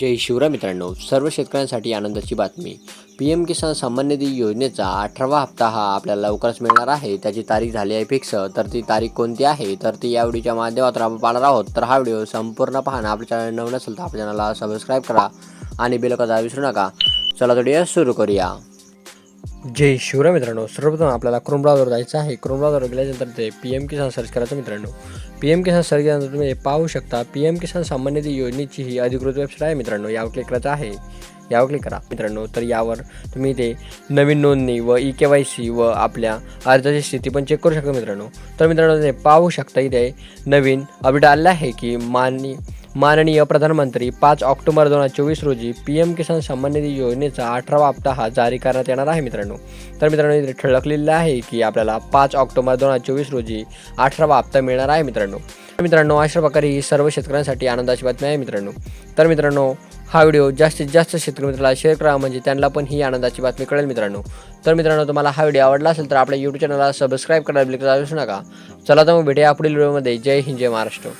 जय शिवराय मित्रांनो सर्व शेतकऱ्यांसाठी आनंदाची बातमी. पी एम किसान सन्मान निधी योजनेचा अठरावा हप्ता हा आपल्याला लवकरच मिळणार आहे. त्याची तारीख झाली आहे फिक्स. तर ती तारीख कोणती आहे? तर ती या व्हिडिओच्या माध्यमातून आपण पाहणार आहोत. तर हा व्हिडिओ संपूर्ण पाहणं आपल्या चॅनल नवीन असेल तर आपल्या चॅनलला सबस्क्राईब करा आणि बिल कदा विसरू नका. चला व्हिडिओ सुरू करूया. जय शिवराय मित्रांनो. सर्वप्रथम आपल्याला क्रोम ब्राउझर जायचं आहे. क्रोम ब्राउझर गेल्यानंतर ते पी एम किसान सर्च करायचं मित्रांनो. पी एम किसान सर्च केल्यानंतर तुम्ही पाहू शकता. पी एम किसान सामान्य निधी योजनेची ही अधिकृत वेबसाईट आहे मित्रांनो. यावर क्लिक करायचं आहे. यावर क्लिक करा मित्रांनो. तर यावर तुम्ही ते नवीन नोंदणी व ई के वाय सी व आपल्या अर्जाची स्थिती पण चेक करू शकता मित्रांनो. तर मित्रांनो ते पाहू शकता इथे नवीन अपडेट आलं आहे की माननी माननीय प्रधानमंत्री पाच ऑक्टोबर दोन हजार चोवीस रोजी पी एम किसान सन्मान निधी योजनेचा अठरावा हप्ता हा जारी करण्यात येणार आहे मित्रांनो. तर मित्रांनो इथे ठळकलेलं आहे की आपल्याला पाच ऑक्टोबर दोन हजार चोवीस रोजी अठरावा हप्ता मिळणार आहे मित्रांनो. तर मित्रांनो अशा प्रकारे ही सर्व शेतकऱ्यांसाठी आनंदाची बातमी आहे मित्रांनो. तर मित्रांनो हा व्हिडिओ जास्तीत जास्त शेतकरी मित्राला शेअर करा म्हणजे त्यांना पण ही आनंदाची बातमी कळेल मित्रांनो. तर मित्रांनो तुम्हाला हा व्हिडिओ आवडला असेल तर आपल्या यूट्यूब चॅनलला सबस्क्राईब करायला विसरू नका. चला तर मग भेटूया पुढील व्हिडिओमध्ये. जय हिंद जय महाराष्ट्र.